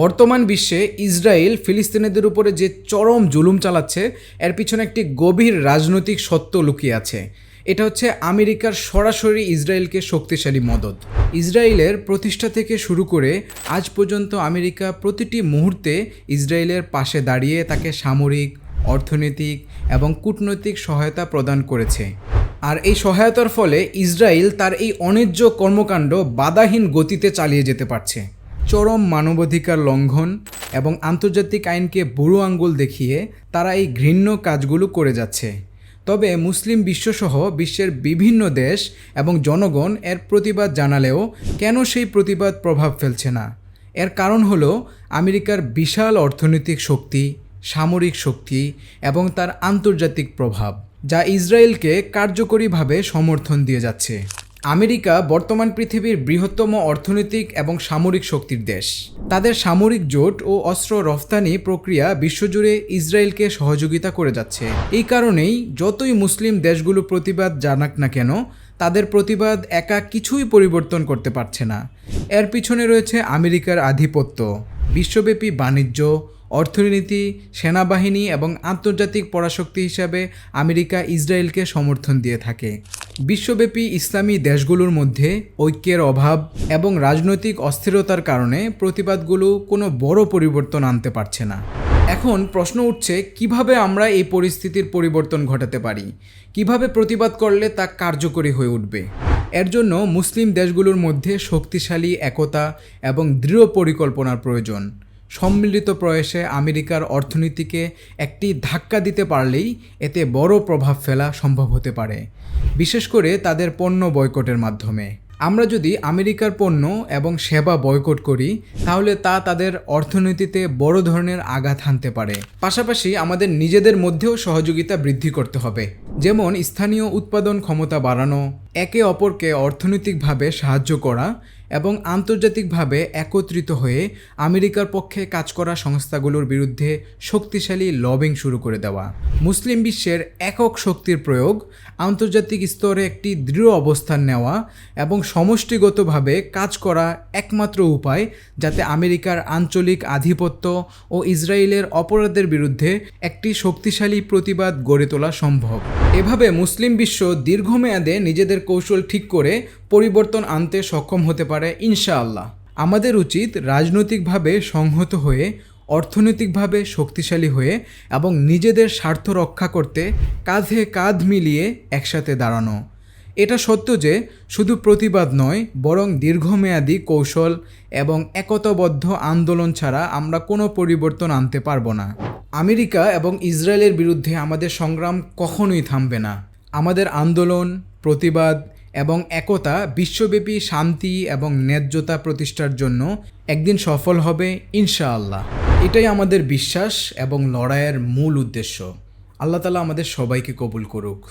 বর্তমান বিশ্বে ইসরায়েল ফিলিস্তিনিদের উপরে যে চরম জুলুম চালাচ্ছে, এর পিছনে একটি গভীর রাজনৈতিক সত্য লুকিয়ে আছে। এটা হচ্ছে আমেরিকার সরাসরি ইসরায়েলকে শক্তিশালী মদত। ইসরায়েলের প্রতিষ্ঠা থেকে শুরু করে আজ পর্যন্ত আমেরিকা প্রতিটি মুহূর্তে ইসরায়েলের পাশে দাঁড়িয়ে তাকে সামরিক, অর্থনৈতিক এবং কূটনৈতিক সহায়তা প্রদান করেছে। আর এই সহায়তার ফলে ইসরায়েল তার এই অন্যায্য কর্মকাণ্ড বাধাহীন গতিতে চালিয়ে যেতে পারছে। চরম মানবাধিকার লঙ্ঘন এবং আন্তর্জাতিক আইনকে বুড়ো আঙ্গুল দেখিয়ে তারা এই ঘৃণ্য কাজগুলো করে যাচ্ছে। তবে মুসলিম বিশ্বসহ বিশ্বের বিভিন্ন দেশ এবং জনগণ এর প্রতিবাদ জানালেও কেন সেই প্রতিবাদ প্রভাব ফেলছে না? এর কারণ হলো আমেরিকার বিশাল অর্থনৈতিক শক্তি, সামরিক শক্তি এবং তার আন্তর্জাতিক প্রভাব, যা ইসরায়েলকে কার্যকরীভাবে সমর্থন দিয়ে যাচ্ছে। আমেরিকা বর্তমান পৃথিবীর বৃহত্তম অর্থনৈতিক এবং সামরিক শক্তির দেশ। তাদের সামরিক জোট ও অস্ত্র রফতানি প্রক্রিয়া বিশ্বজুড়ে ইসরায়েলকে সহযোগিতা করে যাচ্ছে। এই কারণেই যতই মুসলিম দেশগুলো প্রতিবাদ জানাক না কেন, তাদের প্রতিবাদ একা কিছুই পরিবর্তন করতে পারছে না। এর পিছনে রয়েছে আমেরিকার আধিপত্য। বিশ্বব্যাপী বাণিজ্য, অর্থনীতি, সেনাবাহিনী এবং আন্তর্জাতিক পরাশক্তি হিসাবে আমেরিকা ইসরায়েলকে সমর্থন দিয়ে থাকে। বিশ্বব্যাপী ইসলামী দেশগুলোর মধ্যে ঐক্যের অভাব এবং রাজনৈতিক অস্থিরতার কারণে প্রতিবাদগুলো কোনো বড় পরিবর্তন আনতে পারছে না। এখন প্রশ্ন উঠছে, কীভাবে আমরা এই পরিস্থিতির পরিবর্তন ঘটাতে পারি? কীভাবে প্রতিবাদ করলে তা কার্যকরী হয়ে উঠবে? এর জন্য মুসলিম দেশগুলোর মধ্যে শক্তিশালী একতা এবং দৃঢ় পরিকল্পনার প্রয়োজন। সম্মিলিত প্রয়াসে আমেরিকার অর্থনীতিকে একটি ধাক্কা দিতে পারলেই এতে বড় প্রভাব ফেলা সম্ভব হতে পারে, বিশেষ করে তাদের পণ্য বয়কটের মাধ্যমে। আমরা যদি আমেরিকার পণ্য এবং সেবা বয়কট করি, তাহলে তা তাদের অর্থনীতিতে বড় ধরনের আঘাত হানতে পারে। পাশাপাশি আমাদের নিজেদের মধ্যেও সহযোগিতা বৃদ্ধি করতে হবে। যেমন স্থানীয় উৎপাদন ক্ষমতা বাড়ানো, একে অপরকে অর্থনৈতিকভাবে সাহায্য করা এবং আন্তর্জাতিকভাবে একত্রিত হয়ে আমেরিকার পক্ষে কাজ করা সংস্থাগুলোর বিরুদ্ধে শক্তিশালী লবিং শুরু করে দেওয়া। মুসলিম বিশ্বের একক শক্তির প্রয়োগ, আন্তর্জাতিক স্তরে একটি দৃঢ় অবস্থান নেওয়া এবং সমষ্টিগতভাবে কাজ করা একমাত্র উপায় যাতে আমেরিকার আঞ্চলিক আধিপত্য ও ইসরায়েলের অপরাধের বিরুদ্ধে একটি শক্তিশালী প্রতিবাদ গড়ে তোলা সম্ভব। এভাবে মুসলিম বিশ্ব দীর্ঘমেয়াদে নিজেদের কৌশল ঠিক করে পরিবর্তন আনতে সক্ষম হতে পারে ইনশাআল্লাহ। আমাদের উচিত রাজনৈতিকভাবে সংহত হয়ে, অর্থনৈতিকভাবে শক্তিশালী হয়ে এবং নিজেদের স্বার্থ রক্ষা করতে কাঁধে কাঁধ মিলিয়ে একসাথে দাঁড়ানো। এটা সত্য যে শুধু প্রতিবাদ নয়, বরং দীর্ঘমেয়াদী কৌশল এবং একতাবদ্ধ আন্দোলন ছাড়া আমরা কোনো পরিবর্তন আনতে পারব না। আমেরিকা এবং ইসরায়েলের বিরুদ্ধে আমাদের সংগ্রাম কখনোই থামবে না। আমাদের আন্দোলন, প্রতিবাদ এবং একতা বিশ্বব্যাপী শান্তি এবং ন্যায্যতা প্রতিষ্ঠার জন্য একদিন সফল হবে ইনশাআল্লাহ। এটাই আমাদের বিশ্বাস এবং লড়াইয়ের মূল উদ্দেশ্য। আল্লাহ তালা আমাদের সবাইকে কবুল করুক।